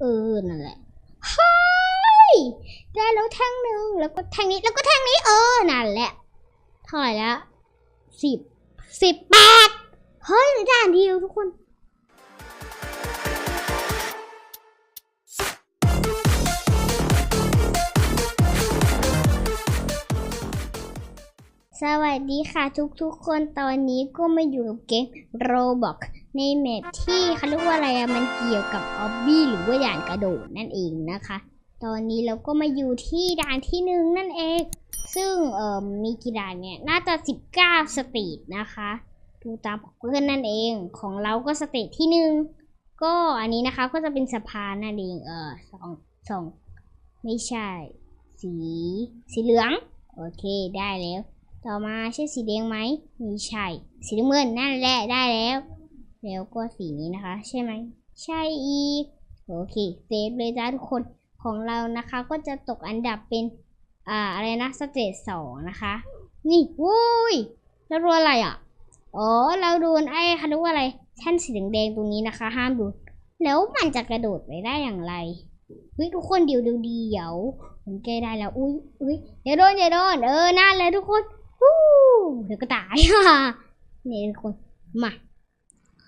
เออ นั่นแหละเฮ้ยได้แล้วแท่งหนึ่งแล้วก็แท่งนี้ แล้วก็แท่งนี้เออ นั่นแหละเท่าไหร่แล้วสิบสิบแปดเฮ้ยหลือด่านเดียวทุกคนสวัสดีค่ะทุกๆคนตอนนี้ก็มาอยู่กับเกมโรบอก ในแมปที่เขาเรียกว่าอะไรอะมันเกี่ยวกับออบบี้หรือว่าด่านกระโดดนั่นเองนะคะ ตอนนี้เราก็มาอยู่ที่ด่านที่หนึ่งนั่นเอง ซึ่งเอ่อมีกี่ด่านเนี่ยน่าจะ 19 สเตรีทนะคะดูตามของเพื่อนนั่นเองของเราก็สเตจที่หนึ่งก็อันนี้นะคะก็จะเป็นสะพานนั่นเองเออสองสองไม่ใช่ สีสีเหลืองโอเคได้แล้ว ต่อมาใช่สีแดงไหมไม่ใช่ สีน้ำเงินนั่นแหละได้แล้ว แล้วก็สีนี้นะคะ ใช่ไหมใช่อีกโอเคเซฟเลยจ้าทุกคนของเรานะคะก็จะตกอันดับเป็นอ่าอะไรนะสเตจสองนะคะ นี่วุ้ยแล้วรัวอะไรอะอ๋อเราโดนไอ้เขาเรียกว่าอะไรแท่นสีแดงๆตรงนี้นะคะ ห้ามดูแล้วมันจะกระโดดไปได้อย่างไรเฮ้ยทุกคนเดี๋ยวเดี๋ยวเดี๋ยวมันใกล้ได้แล้วอุ้ยอุ้ยอย่าโดนอย่าโดนเออนั่นเลยทุกคนฮู้เดี๋ยวก็ตายนี่ทุกคนมา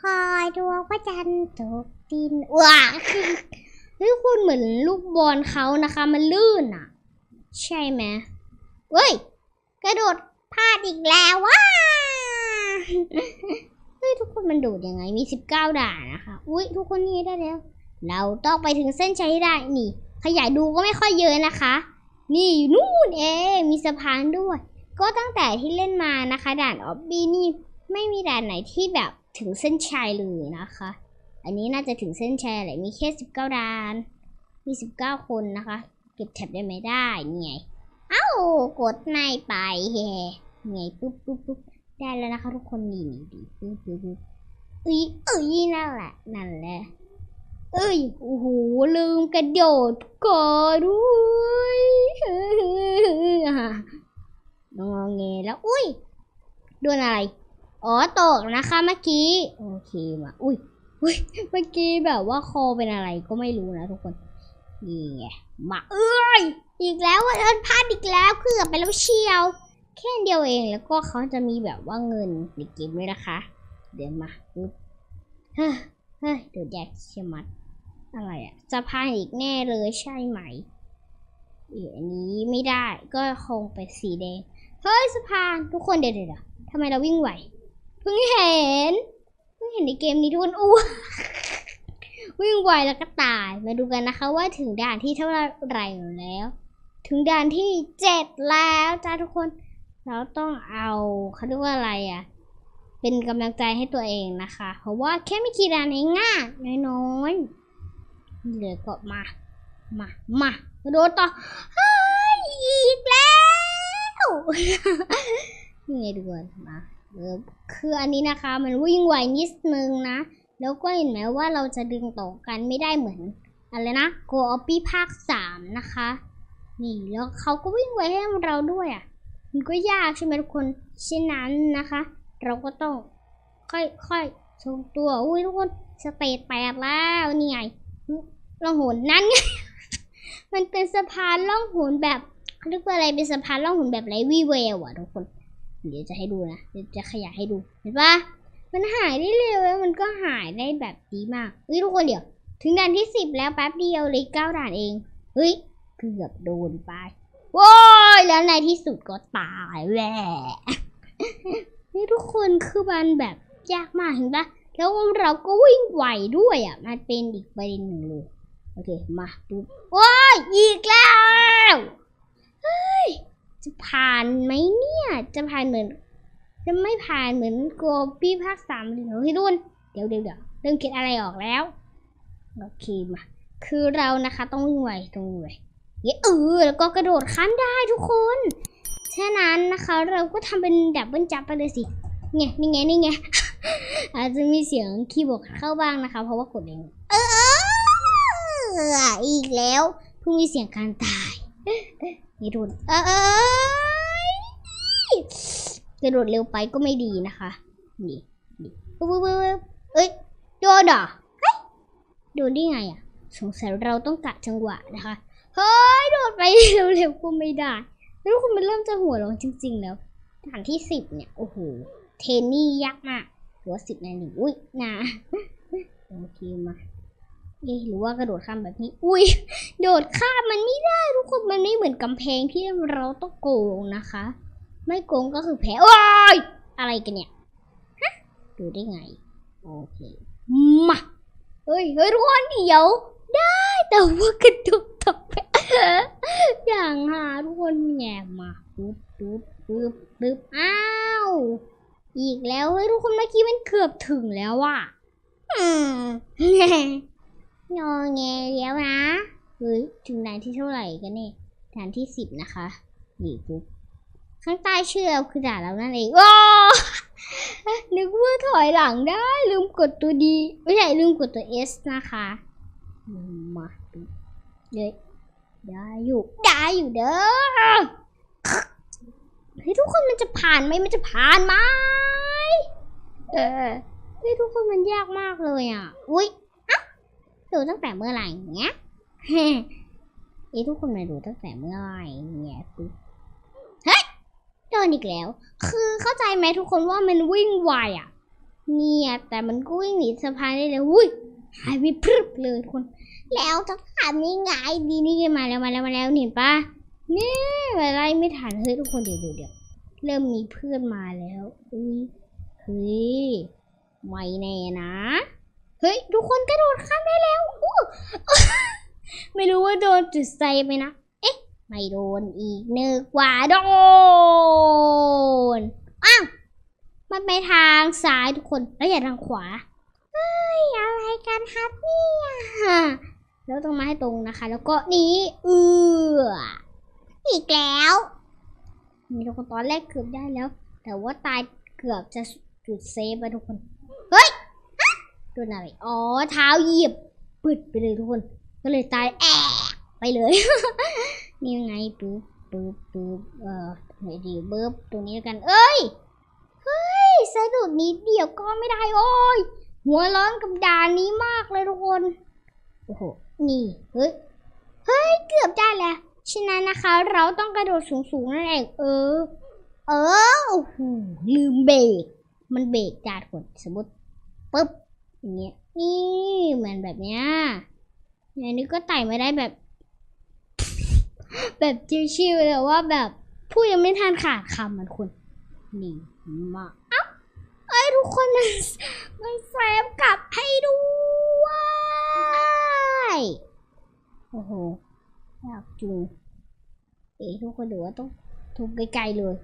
อยดวงพระจันทร์ตกดินว้าเฮ้ยคุณเหมือนลูกบอลเขานะคะ มันลื่นอะ ใช่ไหมเฮ้ย กระโดดพลาดอีกแล้วว้าเฮ้ยทุกคนมันโดดยังไง มีสิบเก้าด่านนะคะ อุ้ยทุกคนนี่ได้แล้ว เราต้องไปถึงเส้นชัยได้ นี่ ขยายดูก็ไม่ค่อยเยอะนะคะ นี่อยู่นู่นเองมีสะพานด้วย ก็ตั้งแต่ที่เล่นมานะคะ ด่านออบบี้นี่ ไม่มีด่านไหนที่แบบ ถึงเส้นชัยเลยนะคะ อันนี้น่าจะถึงเส้นชัยแหละมีแค่สิบเก้าดานมีสิบเก้าคนนะคะ เก็บแท็บได้ไหมได้นี่ไงเอ้ากดในไปแฮไงปุ๊บปุ๊บปุ๊บได้แล้วนะคะ ทุกคนนี่นี่ดีปุ๊บปุ๊บปุ๊บเอ้ยเอ้ยนั่นแหละนั่นแหละเอ้ยโอ้โหลืมกระโดดก่อนด้วยงอแงแล้วอุ้ยโดนอะไร อ๋อตกนะคะเมื่อกี้ โอเคมาอุ้ยอุ้ยเมื่อกี้แบบว่าคอเป็นอะไรก็ไม่รู้นะทุกคนนี่ไงมาเอ้ยอีกแล้วว่าเอิญพลาดอีกแล้วเกือบไปแล้วเชียว แค่เดียวเองแล้วก็เขาจะมีแบบว่าเงินในเกมด้วยนะคะ เดี๋ยวมาปึ๊บเฮ้ยเฮ้ยเดี๋ยวแยกเชียมัดอะไรอะจะพานอีกแน่เลยใช่ไหมเอีอันนี้ไม่ได้ก็คงเป็นสีแดงเฮ้ยสะพานทุกคนเดี๋ยวเดี๋ยวทำไมเราวิ่งไหว พิ่งเห็น เพิ่งเห็นในเกมนี้ทุกคนอ้ววิ่งไวแล้วก็ตาย มาดูกันนะคะว่าถึงด่านที่เท่าไหร่แล้ว ถึงด่านที่เจ็ดแล้วจ้าทุกคน เราต้องเอาเขาเรียกว่าอะไรอะ่ะ เป็นกำลังใจให้ตัวเองนะคะ เพราะว่าแค่ไม่กี่ด่านเองง่ายน้อยๆเหลือก็มา มา มาโดนต่อเฮ้ยอีกแล้วนี่ไงดูก่อนมา คืออันนี้นะคะ มันวิ่งไวนิดนึงนะ แล้วก็เห็นไหมว่าเราจะดึงต่อกันไม่ได้เหมือนอะไรนะโกออปี้ภาคสามนะคะ นี่แล้วเขาก็วิ่งไวให้เราด้วยอะ มันก็ยากใช่ไหมทุกคนฉะนั้นนะคะ เราก็ต้องค่อยๆทรงตัวอุ้ยทุกคนสเตจแปดแล้วนี่ไงล่องหนนั่นไงมันเป็นสะพานล่องหนแบบเขาเรียกว่าอะไรเป็นสะพานล่องหนแบบไรวีเวลอะทุกคน เดี๋ยวจะให้ดูนะเดี๋ยวจะขยายให้ดูเห็นปะมันหายได้เร็วแล้วมันก็หายได้แบบดีมากเฮ้ยทุกคนเดี๋ยว ถึงด่านที่สิบแล้วแป๊บเดียวเลยเก้าด่านเองเฮ้ยเกือบโดนไปโว้ยแล้วในที่สุดก็ตายแหละนี่ทุกคนคือมันแบบยากมากเห็นปะแล้วเราก็วิ่งไหวด้วยอะ มันเป็นอีกประเด็นหนึ่งเลย โอเค มาดูโอ้ยอีกแล้ว เฮ้ย จะผ่านไหมเนี่ย จะผ่านเหมือน จะไม่ผ่านเหมือนโกปี้ภาคสามหรือที่รุ่น เดี๋ยวเดี๋ยวเดี๋ยวเริ่มคิดอะไรออกแล้วโอเคมาคือเรานะคะต้องวิ่งไวต้องวิ่งไวเย้เออแล้วก็กระโดดข้ามได้ทุกคนฉะนั้นนะคะเราก็ทำเป็นดับเบิลจับไปเลยสิไงนี่ไงนี่ไงอาจจะมีเสียงคีย์บอร์ดเข้าบ้างนะคะ เพราะว่ากดเองเอออีกแล้วเพิ่งมีเสียงการตาย นี่ทุนเออเอยกระโดดเร็วไปก็ไม่ดีนะคะ นี่นี่เอ้ยโดนเหรอเฮ้ยโดนได้ไงอะสงสัยเราต้องกะจังหวะนะคะเฮ้ยโดดไปเร็วๆก็ไม่ได้แล้วคุณมันเริ่มจะหัวร้อนจริง ๆ แล้วด่านที่สิบเนี่ยโอ้โหเทนนี่ยากมากหัวสิบนาทีอุ้ยนะโอเคมา หรือว่ากระโดดข้ามแบบนี้ อุ้ย โดดข้ามมันไม่ได้ทุกคน มันไม่เหมือนกำแพงที่เราต้องโกงนะคะ ไม่โกงก็คือแพ้โอ้ย อะไรกันเนี่ย ฮะ ดูได้ไง โอเค มา เฮ้ย เฮ้ยทุกคนเดี๋ยว ได้ แต่ว่ากระโดดตกไปอย่างหาทุกคนแง่มาปึ๊บปึ๊บปึ๊บปึ๊บอ้าว อีกแล้ว เฮ้ยทุกคนเมื่อกี้มันเกือบถึงแล้วว่ะ อืม งอแงแล้วนะเฮ้ยถึงด่านที่เท่าไหร่กันเนี่ยด่านที่สิบนะคะนี่ปุ๊บข้างใต้เชื่อคือด่าเรานั่นเองโอ้นึกว่าถอยหลังได้ ลืมกดตัวดี ไม่ใช่ลืมกดตัว S นะคะมาดูเลยได้อยู่ได้อยู่เด้อเฮ้ยทุกคนมันจะผ่านไหมมันจะผ่านไหมเออเฮ้ยทุกคนมันยากมากเลยอะอุ้ย ดูตั้งแต่เมื่อไหร่เงี้ยเฮ้ทุกคนมาดูตั้งแต่เมื่อไหร่เงี้ยปุ๊บเฮ้ยโดนอีกแล้ว คือเข้าใจไหมทุกคนว่ามันวิ่งไวอะ เนี่ยแต่มันก็วิ่งหนีสะพานได้เลยอุ้ยหายไปพรึบเลยทุกคน แล้วจะทำยังไงดีนี่มาแล้วมาแล้วมาแล้วเห็นปะนี่อะไรไม่ทันเฮ้ยทุกคนเดี๋ยวเดี๋ยวเดี๋ยวเริ่มมีเพื่อนมาแล้วอุ้ยเฮ้ยไม่แน่นะ เฮ้ยทุกคนกระโดดข้ามได้แล้วอู้ไม่รู้ว่าโดนจุดไฟไหมนะ เอ๊ะ ไม่โดนอีกนึกว่าโดน อ้าว มันไปทางซ้ายทุกคน แล้วอย่าทางขวา เฮ้ย อะไรกันครับเนี่ย แล้วต้องมาให้ตรงนะคะ แล้วก็นี้เอืออีกแล้วนี่ทุกคนตอนแรกเกือบได้แล้ว แต่ว่าตายเกือบจะจุดเซฟไปทุกคน เฮ้ย ดนอะไร อ๋อ เท้าเหยียบปึดไปเลยทุกคน ก็เลยตายแอะไปเลย นี่ยังไงปึ๊บปึ๊บปึ๊บเอ่อไหนดีเบิบตรงนี้แล้วกัน เอ้ย เฮ้ยสะดุดนิดเดียวก็ไม่ได้โอ้ย หัวร้อนกับด่านนี้มากเลยทุกคน โอ้โห นี่ เฮ้ย เฮ้ย เกือบได้แล้ว ฉะนั้นนะคะ เราต้องกระโดดสูงๆนั่นเอง เออ เออ โอ้โห ลืมเบรก มันเบรกได้ทุกคน สมมติปุ๊บ อย่างเงี้ยนี่เหมือนแบบเนี้ยอันนี้ก็ไต่ไม่ได้แบบ แบบชิวๆแต่ว่าแบบพูดยังไม่ทันขาดคำมันคุณนี่มาเอ้าไอ้ยทุกคนมันมันแซมกลับให้ด้วยโอ้โหอยากจูเอ๊ะทุกคนดูว่าต้องทุบไกลๆเลย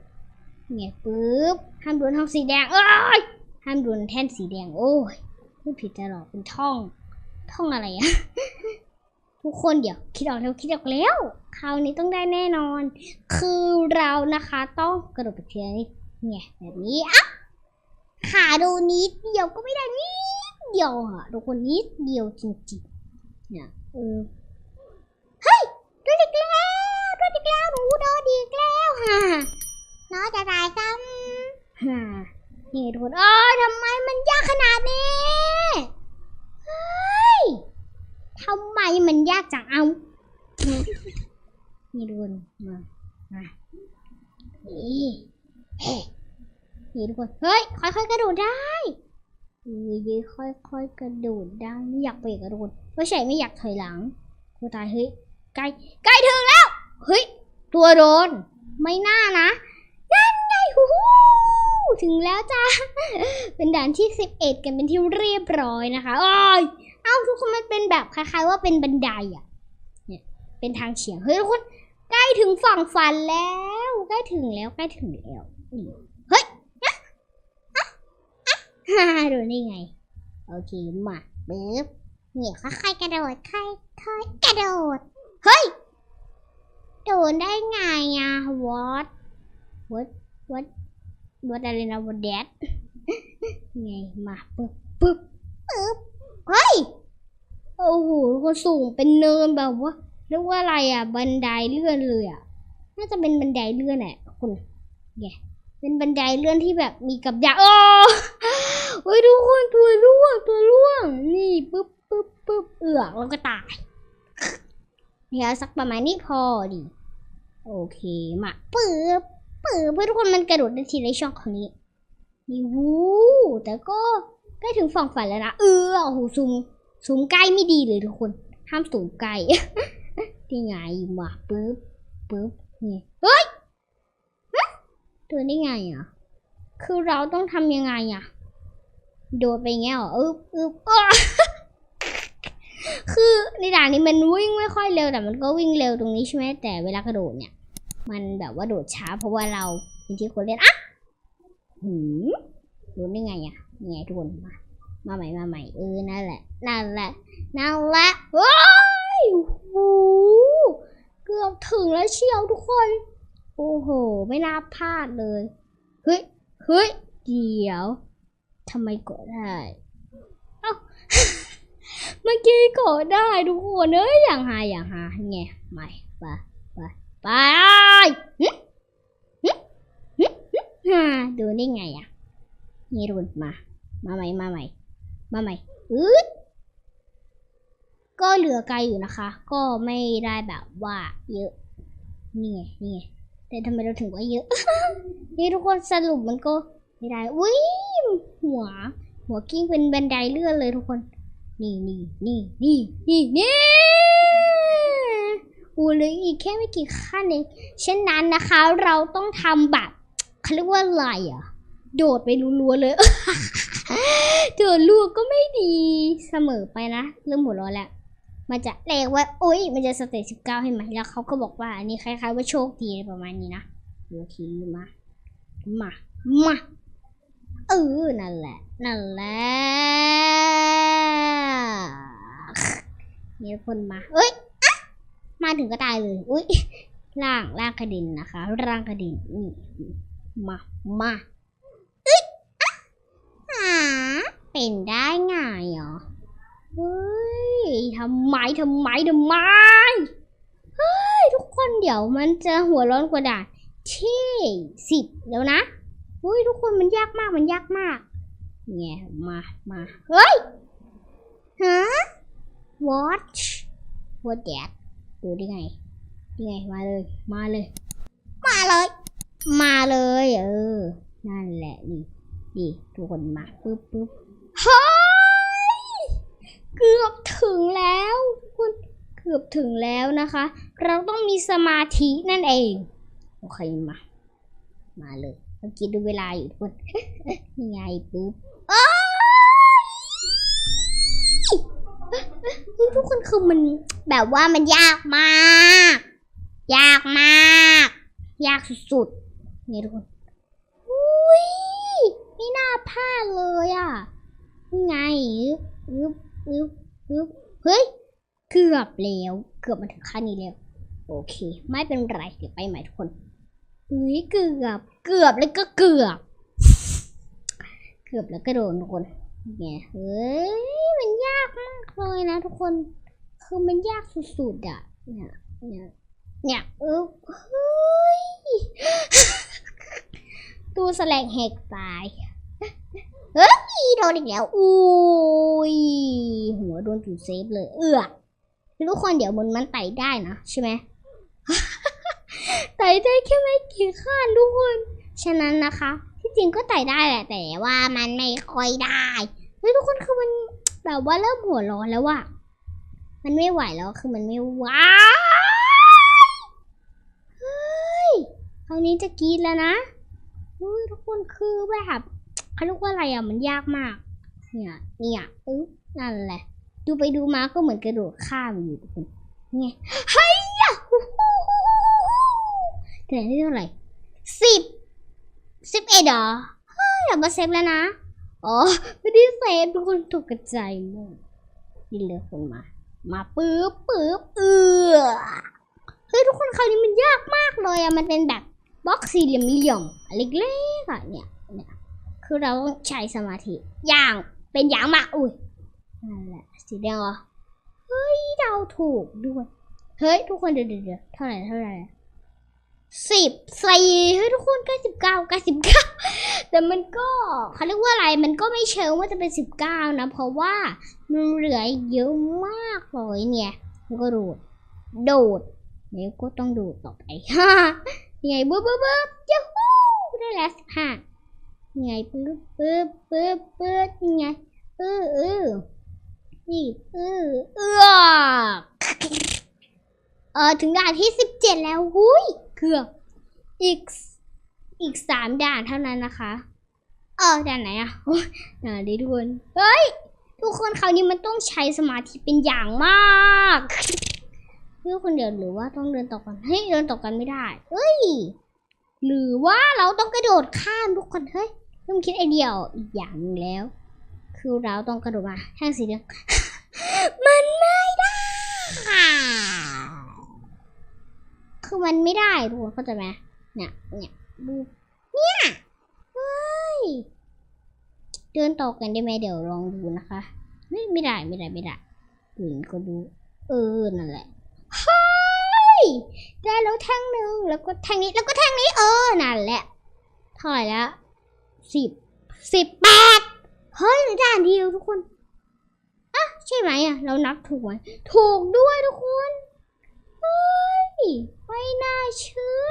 เนี่ยปึ๊บห้ามโดนท่องสีแดงเอ้ยห้ามโดนแท่นสีแดงโอ้ย พูดผิดตลอดเป็นท่อง ท่องอะไรอะทุกคนเดี๋ยวคิดออกแล้วคิดออกแล้วคราวนี้ต้องได้แน่นอน คือเรานะคะต้องกระโดดไปเทียนิดเนี่ยแบบนี้อะขาดูนิดเดียวก็ไม่ได้นิดเดียวอะทุกคนนิดเดียวจริงๆเนี่ยเออเฮ้ยโดนอีกแล้วโดนอีกแล้วหนูโดนอีกแล้วฮ่าน้องจะตายซ้ำฮ่านี่ทุกคนเออทำไมมันยากขนาดนี้เฮ้ย ทำไมมันยากจังเอา นี่ทุกคนมามานี่นี่ทุกคน เฮ้ย ค่อยๆกระโดดได้นี่ค่อยๆกระโดดได้ไม่อยากไปกระโดดไม่ใช่ไม่อยากถอยหลังกูตายเฮ้ยใกล้ใกล้ถึงแล้ว เฮ้ย ตัวโดน ไม่น่านะนั่นไงฮู้ถึงแล้วจ้า เป็นด่านที่ 11 กันเป็นที่เรียบร้อยนะคะโอ้ยเอ้าทุกคนมันเป็นแบบคล้ายๆว่าเป็นบันไดอะ เนี่ย เป็นทางเฉียง เฮ้ยทุกคน ใกล้ถึงฝั่งฝันแล้ว ใกล้ถึงแล้วใกล้ถึงแล้วเฮ้ยอะอะอะฮ่าโดนได้ไง โอเคมาปึ๊บเนี่ยค่อยๆกระโดดค่อยๆกระโดด เฮ้ย โดนได้ไงอะ what what what what อะไรนะ what that ไงมาปึ๊บปึ๊บปึ๊บเฮ้ย โอ้โหก็สูงเป็นเนินแบบว่า เรียกว่าอะไรอะ บันไดเลื่อนเลยอะ น่าจะเป็นบันไดเลื่อนแหละคุณแกเป็นบันไดเลื่อนที่แบบมีกับดักโอ้โอ้ยทุกคนตัวร่วงตัวร่วง นี่ปึ๊บปึ๊บปึ๊บปึ๊บเอือกแล้วก็ตายเนี่ยสักประมาณนี้พอดี โอเคมาปึ๊บปึ๊บเพื่อทุกคนมันกระโดดได้ทีละช่องของนี้นี่วู้แต่ก็ใกล้ถึงฝั่งฝันแล้วนะเออโอ้โหซูมซูมใกล้ไม่ดีเลยทุกคนห้ามสูงใกล นี่ไงมาปึ๊บปึ๊บนี่เฮ้ยฮะตัวได้ไงอะ คือเราต้องทำยังไงอะ โดดไปงเงี้ยเหรออึบอึบคือในด่านนี้มันวิ่งไม่ค่อยเร็วแต่มันก็วิ่งเร็วตรงนี้ใช่ไหมแต่เวลากระโดดเนี่ย มันแบบว่าโดดช้าเพราะว่าเราเป็นที่คนเล่นอะหืมโดดได้ไงอะยังไงทุกคนมา มาใหม่มาใหม่เออนั่นแหละนั่นแหละนั่นแหละเฮ้ยโอ้โห เกือบถึงแล้วเชียวทุกคน โอ้โห ไม่น่าพลาดเลย เฮ้ย เฮ้ย เดี๋ยวทำไมกดได้ เอ้า เมื่อกี้กดได้ทุกคนเอ้ยอย่างหาอย่างหาไงไม่ไปไปไปหึหึหึหึฮ่าดูได้ไงอะนี่รุนมา มาใหม่มาใหม่มาใหม่อืด ก็เหลือไกลอยู่นะคะ ก็ไม่ได้แบบว่าเยอะ นี่ไงนี่ไงแต่ทำไมเราถึงว่าเยอะ นี่ทุกคนสรุปมันก็ไม่ได้ อุ้ยหัว หัวกิ้งเป็นบันไดเลื่อนเลยทุกคน นี่นี่นี่นี่นี่นี่อูเลยอีกแค่ไม่กี่ขั้นเองเช่นนั้นนะคะ เราต้องทำแบบเขาเรียกว่าอะไรอะ โดดไปรัวๆเลยโดดรัวก็ไม่ดีเสมอไปนะ เริ่มหัวร้อนแล้ว มันจะเรียกว่าอุ้ยมันจะสเตจสิบเก้าให้ไหมแล้วเขาก็บอกว่าอันนี้คล้ายๆว่าโชคดีประมาณนี้นะโอเคมามามาเออนั่นแหละ นั่นแหละมีคนมาเอ้ยอะมาถึงก็ตายเลยอุ้ยล่างล่างกระดินนะคะร่างกระดินนี่มามาเอ้ยอะหาเป็นได้ไงเหรอ เฮ้ยทำไมทำไมทำไม เฮ้ย ทุกคนเดี๋ยวมันจะหัวร้อนกว่าด่านที่สิบแล้วนะเฮ้ยทุกคนมันยากมากมันยากมากไงมามาเฮ้ยฮะ watch what that ดูได้ไงได้ไงมาเลยมาเลย มาเลย มาเลย เออ นั่นแหละนี่นี่ทุกคนมาปึ๊บปึ๊บเฮ้ย เกือบถึงแล้วทุกคนเกือบถึงแล้วนะคะ เราต้องมีสมาธินั่นเอง โอเคมา มาเลยเมื่อกี้ดูเวลาอยู่ทุกคนนี่ไงปึ๊บเอ้ยทุกคนคือมันแบบว่ามันยากมาก ยากมาก ยากสุดๆ นี่ทุกคนอุ้ยไม่น่าพลาดเลยอะไงอึ๊บ อึ๊บอึ๊บเฮ้ย เกือบแล้ว เกือบมาถึงขั้นนี้แล้ว โอเค ไม่เป็นไร เดี๋ยวไปใหม่ทุกคนเฮ้ยเกือบ เกือบแล้วก็เกือบ เกือบแล้วก็โดนทุกคนไงเฮ้ย มันยากมากเลยนะทุกคน คือมันยากสุดๆอะ เนี่ย เนี่ย เนี่ยเออเฮ้ยตู้แสลงแหกตาย เฮ้ยโดนอีกแล้วอุ้ยหัวโดนจุดเซฟเลย เอือทุกคนเดี๋ยวมันมันไต่ได้นะใช่ไหมไต่ได้แค่ไม่กี่ขั้นทุกคน ฉะนั้นนะคะ ที่จริงก็ไต่ได้แหละแต่ว่ามันไม่ค่อยได้เฮ้ยทุกคนคือมันแบบว่าเริ่มหัวร้อนแล้วอะมันไม่ไหวแล้วคือมันไม่ไหวเฮ้ยคราวนี้จะกรีดแล้วนะทุกคนคือแบบ เขาเรียกว่าอะไรอะมันยากมาก เนี่ย เนี่ยอึ๊บนั่นแหละ ดูไปดูมาก็เหมือนกระโดดข้ามอยู่ทุกคนไงเฮ้ยอะฮู้ฮู้ฮู้แต่นี่เท่าไหร่สิบสิบเอ็ดเหรอเฮ้ยเรามาเซฟแล้วนะอ๋อไม่ได้เซฟทุกคนตกกระจายหมดนี่เลยคนมา มาปึ๊บปึ๊บเออเฮ้ยทุกคนคราวนี้มันยากมากเลยอะมันเป็นแบบบล็อกสี่เหลี่ยมๆเล็กๆอะเนี่ย คือเราต้องใช้สมาธิ อย่าง เป็นอย่างมาก อุ้ยนั่นแหละ สีแดงเหรอ เฮ้ยเดาถูกด้วย เฮ้ย ทุกคนเดี๋ยวเดี๋ยวเดี๋ยวเท่าไหร่เท่าไหร่สิบสี่เฮ้ยทุกคนใกล้สิบเก้าใกล้สิบเก้าแต่มันก็เขาเรียกว่าอะไรมันก็ไม่เชิงว่าจะเป็นสิบเก้านะ เพราะว่ามันเหลือเยอะมากเลยเนี่ยแล้วก็โดดโดดเดี๋ยวก็ต้องโดดต่อไปฮ่ายังไงบึ๊บบึ๊บบึ๊บยูฮูได้แล้วสิบห้า ไงปึ๊บปึ๊บปึ๊บปึ๊บยังไงเออเออนี่เออเออเออถึงด่านที่สิบเจ็ดแล้วหุยเกือบอีกอีกสามด่านเท่านั้นนะคะ เออด่านไหนอะโอ้ด่านนี้ทุกคนเฮ้ยทุกคนคราวนี้มันต้องใช้สมาธิเป็นอย่างมากเพื่อคนเดียวหรือว่าต้องเดินต่อกันเฮ้ยเดินต่อกันไม่ได้เฮ้ยหรือว่าเราต้องกระโดดข้ามทุกคนเฮ้ย ต้องคิดไอเดียอีกอย่างนึงแล้ว คือเราต้องกระโดดมาแท่งสีเหลืองมันไม่ได้ คือมันไม่ได้ทุกคนเข้าใจไหมเนี่ยเนี่ยดูเนี่ยเฮ้ยเดินต่อกันได้ไหมเดี๋ยวลองดูนะคะ ไม่ไม่ได้ไม่ได้ไม่ได้ดูก็ดูเออนั่นแหละเฮ้ยได้แล้วแท่งหนึ่งแล้วก็แท่งนี้แล้วก็แท่งนี้เออนั่นแหละเท่าไหร่แล้ว สิบสิบแปดเฮ้ยเหลือด่านเดียวทุกคนอะใช่ไหมอะ เรานับถูกไหมถูกด้วยทุกคนเฮ้ยไม่น่าเชื่อ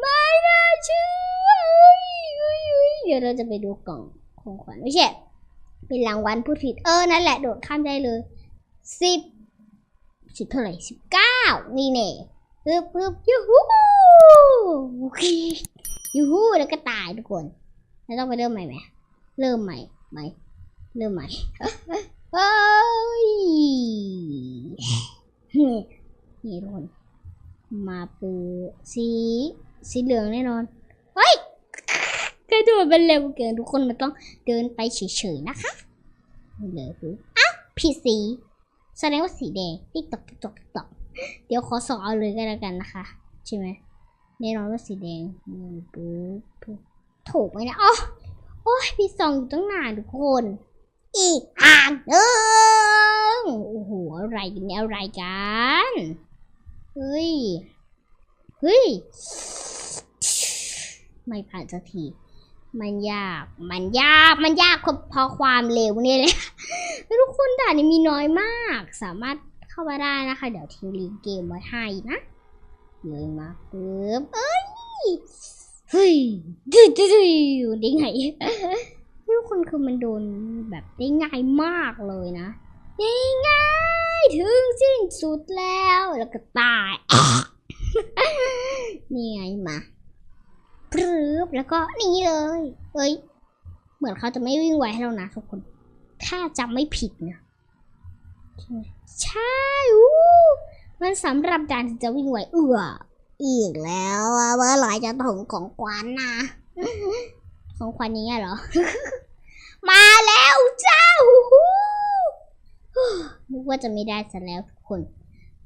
ไม่น่าเชื่อเฮ้ยเฮ้ยเดี๋ยวเราจะไปดูกล่องของขวัญไม่ใช่เป็นรางวัลพูดผิดเออนั่นแหละโดดข้ามได้เลยสิบสิบเท่าไหร่สิบเก้านี่เน่ปึ๊บปึ๊บยูฮูยูฮูแล้วก็ตายทุกคน แล้วต้องไปเริ่มใหม่ไหมเริ่มใหม่ไหมเริ่มใหม่เฮ้ยนี่ทุกคนมาปูสีสีเหลืองแน่นอน เฮ้ยกระโดดมันเร็วเกินทุกคนมันต้องเดินไปเฉยๆนะคะเลยคืออ้าวผิดสีแสดงว่าสีแดงติ๊กตอกติ๊กตอกติ๊กตอกเดี๋ยวขอสอบเอาเลยก็แล้วกันนะคะ ใช่ไหมแน่นอนว่าสีแดงปุ๊บปุ๊บ ถูกไหมนะอ๋อโอ้ยพี่ส่องอยู่ตั้งนานทุกคน อีกทางหนึ่งโอ้โหอะไรกันเนี่ยอะไรกันเฮ้ยเฮ้ยไม่ผ่านสักทีมันยาก มันยาก มันยากเพราะความเร็วนี่แหละทุกคนด่านนี้มีน้อยมาก สามารถเข้ามาได้นะคะ เดี๋ยวทิ้งลิงเกมไว้ให้นะเลยมาปึ๊บเอ้ย เฮ้ยดื้อดื้อดื้อได้ไงทุกคนคือมันโดนแบบได้ง่ายมากเลยนะได้ง่ายถึงสิ้นสุดแล้วแล้วก็ตายนี่ไงมาพรึบแล้วก็นี่เลยเอ้ย เหมือนเขาจะไม่วิ่งไวให้เรานะทุกคน ถ้าจำไม่ผิดนะใช่ไหมใช่อู้มันสำหรับการที่จะวิ่งไวเอือ อีกแล้วเมื่อไหร่จะถึงของขวัญนะของขวัญนี้เหรอ มาแล้วเจ้านึกว่าจะไม่ได้ซะแล้วทุกคน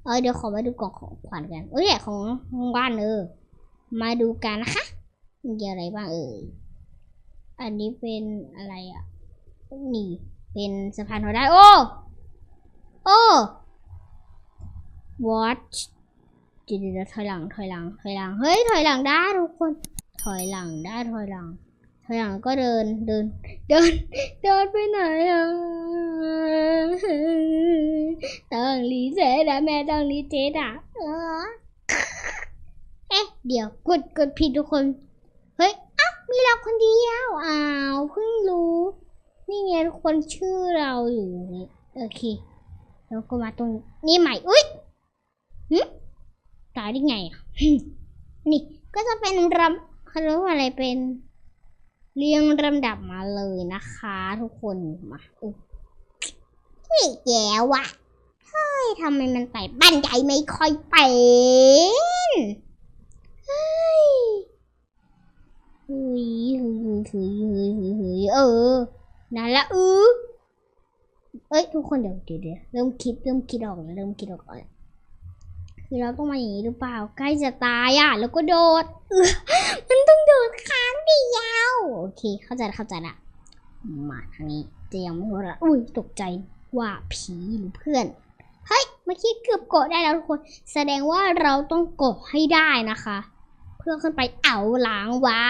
เออเดี๋ยวขอมาดูกล่องของขวัญกันเอ้ยของของบ้านเออ มาดูกันนะคะมีอะไรบ้างเอ่ย อันนี้เป็นอะไรอะ นี่ เป็นสะพานหัวได้ โอ้ โอ้ watch เดี๋ยวเดี๋ยวถอยหลังถอยหลังถอยหลังเฮ้ยถอยหลังได้ทุกคน ถอยหลังได้ถอยหลัง ถอยหลังก็เดินเดิน เดิน เดินไปไหนอะต้องรีเซ็ตอะแม่ต้องรีเซ็ตอะเออเอ๊ะเดี๋ยวกดกดผิดทุกคนเฮ้ยอ้าวมีเราคนเดียวอ้าวเพิ่งรู้ นี่ไงทุกคนชื่อเราอยู่นี่โอเคแล้วก็มาตรงนี้ใหม่อุ้ยหึายได้ไงอะนี่ก็จะเป็นรำเขาเรียกว่าอะไรเป็น เรียงลำดับมาเลยนะคะ ทุกคนมาอุ๊ยนี่แย่ว่ะเฮ้ยทำไมมันไปบ้านใหญ่ไม่ค่อยเป็นเฮ้ยเฮ้ยเฮ้ยเฮ้ยเฮ้ยเฮ้ยเออนั่นละเออเอ้ย ทุกคนเดี๋ยวเดี๋ยวเดี๋ยวเริ่มคิดเริ่มคิดออกแล้วเริ่มคิดออกแล้ว คือเราต้องมาอย่างนี้หรือเปล่า ใกล้จะตายอะ แล้วก็โดด มันต้องโดดค้างเดียวโอเค เข้าใจเข้าใจละมาทางนี้จะยังไม่หัวเราะอุ้ยตกใจว่าผีหรือเพื่อน เฮ้ยเมื่อกี้เกือบกดได้แล้วทุกคน แสดงว่าเราต้องกดให้ได้นะคะ เพื่อขึ้นไปเอาหลังวา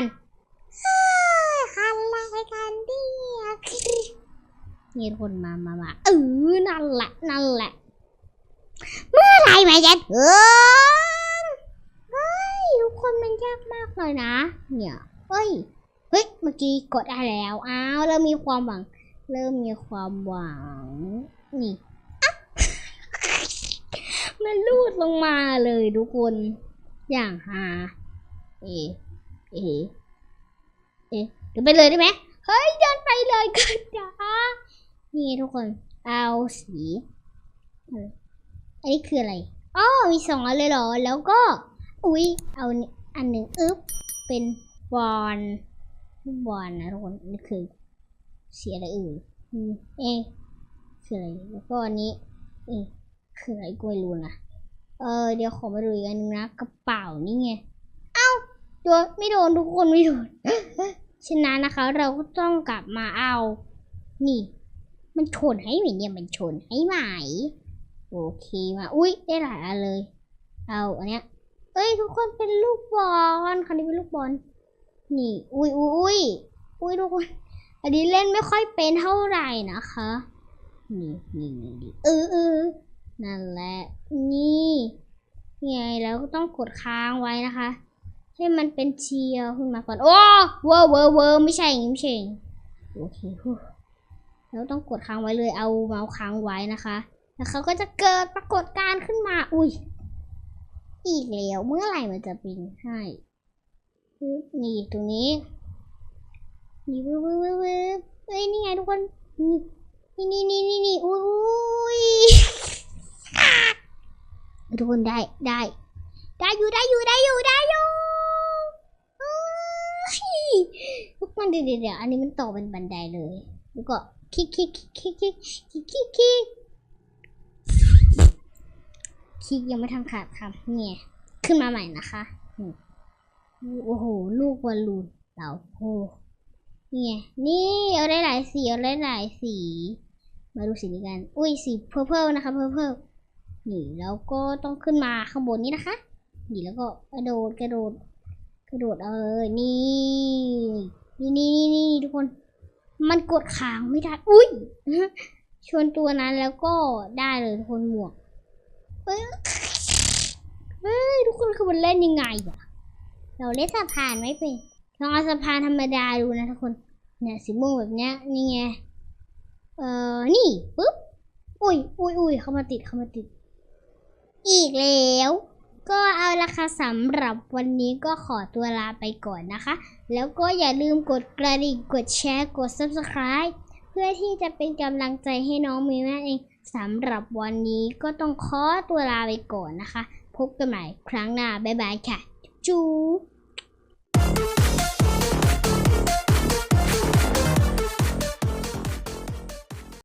นเฮ้ยคันอะไรกันเนี่ยนี่ทุกคนมามามาเออนั่นแหละนั่นแหละ เมื่อไรมันจะถึงเฮ้ยทุกคนมันยากมากเลยนะ เนี่ยเฮ้ยเฮ้ยเมื่อกี้กดได้แล้วอ้าวเริ่มมีความหวัง เริ่มมีความหวังนี่อะมันลูดลงมาเลยทุกคน อย่างฮาเอเอเอเดินไปเลยได้ไหมเฮ้ยเดินไปเลยก็ได้นี่ทุกคน เอาสี อันนี้คืออะไรอ๋อมีสองอันเลยเหรอ แล้วก็ อุ๊ยเอาอันหนึ่งอึ๊บ เป็นบอลบอลนะทุกคนนี่คือ เสียอะไรอื่นอืมเอะคืออะไร แล้วก็อันนี้เอะคืออะไรก็ไม่รู้นะเออ เดี๋ยวขอมาดูอีกอันนึงนะ กระเป๋านี่ไง เอ้าโดนไม่โดนทุกคนไม่โดนฉะนั้นนะคะ เราก็ต้องกลับมาเอา นี่ มันชนให้ไหมเนี่ย มันชนให้ไหม โอเคมาอุ้ยได้หลายอันเลย เอาอันเนี้ยเอ้ยทุกคนเป็นลูกบอลคันนี้เป็นลูกบอลนี่ อุ้ยอุ้ยอุ้ยอุ้ยทุกคนอันนี้เล่นไม่ค่อยเป็นเท่าไหร่นะคะนี่นี่นี่เออเออนั่นแหละนี่ไงแล้วก็ต้องกดค้างไว้นะคะ ให้มันเป็นเชียร์ขึ้นมาก่อนโอ้เวอร์เวอร์เวอร์ไม่ใช่อย่างนี้ไม่ใช่โอเคแล้วต้องกดค้างไว้เลยเอาเมาส์ค้างไว้นะคะ แล้วเขาก็จะเกิดปรากฏการณ์ขึ้นมา อุ้ย อีกแล้ว เมื่อไหร่มันจะเป็นให้ นี่ตรงนี้ นี่วืบวืบวืบวืบเฮ้ย นี่ไงทุกคน นี่นี่นี่นี่นี่อุ้ยทุกคนได้ ได้ ได้อยู่ ได้อยู่ ได้อยู่ ได้อยู่เฮ้ยทุกคนเดี๋ยวเดี๋ยวเดี๋ยวอันนี้มันต่อเป็นบันไดเลย แล้วก็คลิกคลิกคลิกคลิกคลิกคลิกคลิก คลิกยังไม่ทำขาดคำเนี่ย ขึ้นมาใหม่นะคะโอ้โห ลูกบอลลูนเต่าโอ้นี่ไงนี่เอาได้หลายสีเอาได้หลายสี มาดูสีนี้กัน อุ้ยสีเพอร์เพลนะคะเพอร์เพลนี่แล้วก็ต้องขึ้นมาข้างบนนี้นะคะ นี่แล้วก็กระโดดกระโดด กระโดดเอาเลยนี่นี่นี่นี่นี่ทุกคน มันกดคางไม่ได้ อุ้ยชวนตัวนั้นแล้วก็ได้เลยทุกคนหมวก เอ้ยเฮ้ยทุกคนคือมันเล่นยังไงวะเราเล่นสะพานไม่เป็นลองเอาสะพานธรรมดาดูนะทุกคน เนี่ยสีม่วงแบบเนี้ยนี่ไง เอ่อนี่ปุ๊บ อุ้ยอุ้ยอุ้ยเข้ามาติดเข้ามาติด อีกแล้ว ก็เอาละค่ะสำหรับวันนี้ก็ขอตัวลาไปก่อนนะคะ แล้วก็อย่าลืมกดกระดิ่ง กดแชร์ กด subscribe เพื่อที่จะเป็นกำลังใจให้น้องมีแม่เองสำหรับวันนี้ก็ต้องขอตัวลาไปก่อนนะคะ พบกันใหม่ครั้งหน้า บ๊ายบายค่ะ จู